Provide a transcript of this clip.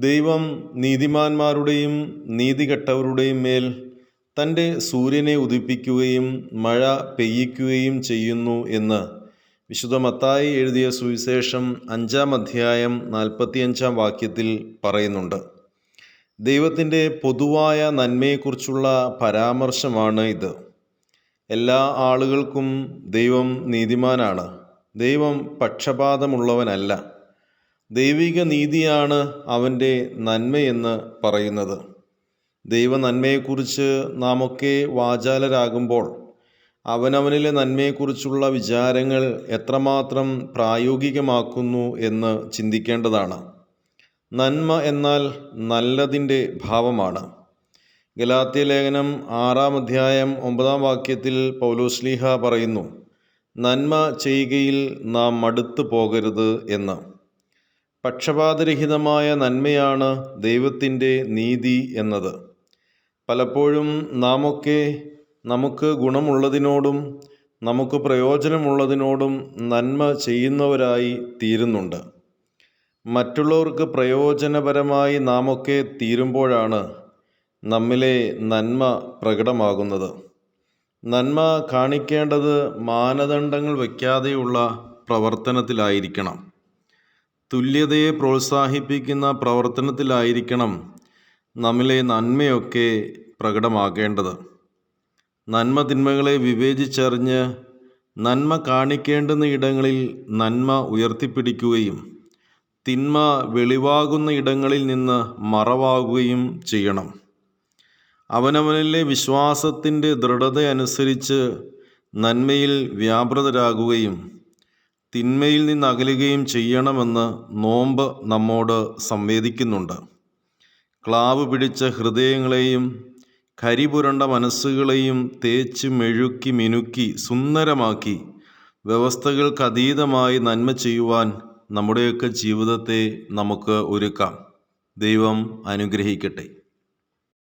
ദൈവം നീതിമാന്മാരുടെയും നീതികെട്ടവരുടെയും മേൽ തന്റെ സൂര്യനെ ഉദിപ്പിക്കുകയും മഴ പെയ്യിക്കുകയും ചെയ്യുന്നു എന്ന് വിശുദ്ധ മത്തായി എഴുതിയ സുവിശേഷം അഞ്ചാം അധ്യായം നാൽപ്പത്തിയഞ്ചാം വാക്യത്തിൽ പറയുന്നുണ്ട്. ദൈവത്തിന്റെ പൊതുവായ നന്മയെക്കുറിച്ചുള്ള പരാമർശമാണ് ഇത്. എല്ലാ ആളുകൾക്കും ദൈവം നീതിമാനാണ്. ദൈവം പക്ഷപാതമുള്ളവനല്ല. ദൈവിക നീതിയാണ് അവന്റെ നന്മയെന്ന് പറയുന്നത്. ദൈവ നന്മയെക്കുറിച്ച് നാമൊക്കെ വാചാലരാകുമ്പോൾ അവനവനിലെ നന്മയെക്കുറിച്ചുള്ള വിചാരങ്ങൾ എത്രമാത്രം പ്രായോഗികമാക്കുന്നു എന്ന് ചിന്തിക്കേണ്ടതാണ്. നന്മ എന്നാൽ നല്ലതിന്റെ ഭാവമാണ്. ഗലാത്യ ലേഖനം ആറാം അധ്യായം ഒമ്പതാം വാക്യത്തിൽ പൗലോസ്ലീഹ പറയുന്നു നന്മ ചെയ്യുകയിൽ നാം മടുത്തു പോകരുത് എന്ന്. പക്ഷപാതരഹിതമായ നന്മയാണ് ദൈവത്തിന്റെ നീതി എന്നത്. പലപ്പോഴും നാമൊക്കെ നമുക്ക് ഗുണമുള്ളതിനോടും നമുക്ക് പ്രയോജനമുള്ളതിനോടും നന്മ ചെയ്യുന്നവരായി തീരുന്നുണ്ട്. മറ്റുള്ളവർക്ക് പ്രയോജനപരമായി നാമൊക്കെ തീരുമ്പോഴാണ് നമ്മിലെ നന്മ പ്രകടമാകുന്നത്. നന്മ കാണിക്കേണ്ടത് മാനദണ്ഡങ്ങൾ വയ്ക്കാതെയുള്ള പ്രവർത്തനത്തിലായിരിക്കണം. തുല്യതയെ പ്രോത്സാഹിപ്പിക്കുന്ന പ്രവർത്തനത്തിലായിരിക്കണം നമ്മിലെ നന്മയൊക്കെ പ്രകടമാകേണ്ടത്. നന്മ തിന്മകളെ വിവേചിച്ചറിഞ്ഞ് നന്മ കാണിക്കേണ്ടുന്ന ഇടങ്ങളിൽ നന്മ ഉയർത്തിപ്പിടിക്കുകയും തിന്മ വെളിവാകുന്ന ഇടങ്ങളിൽ നിന്ന് മറവാകുകയും ചെയ്യണം. അവനവനിലെ വിശ്വാസത്തിന്റെ ദൃഢത അനുസരിച്ച് നന്മയിൽ വ്യാപൃതരാകുകയും തിന്മയിൽ നിന്ന് അകലുകയും ചെയ്യണമെന്ന് നോമ്പ് നമ്മോട് സംവേദിക്കുന്നുണ്ട്. ക്ലാവ് പിടിച്ച ഹൃദയങ്ങളെയും കരിപുരണ്ട മനസ്സുകളെയും തേച്ച് മെഴുക്കി മിനുക്കി സുന്ദരമാക്കി വ്യവസ്ഥകൾക്ക് അതീതമായി നന്മ ചെയ്യുവാൻ നമ്മുടെയൊക്കെ ജീവിതത്തെ നമുക്ക് ഒരുക്കാം. ദൈവം അനുഗ്രഹിക്കട്ടെ.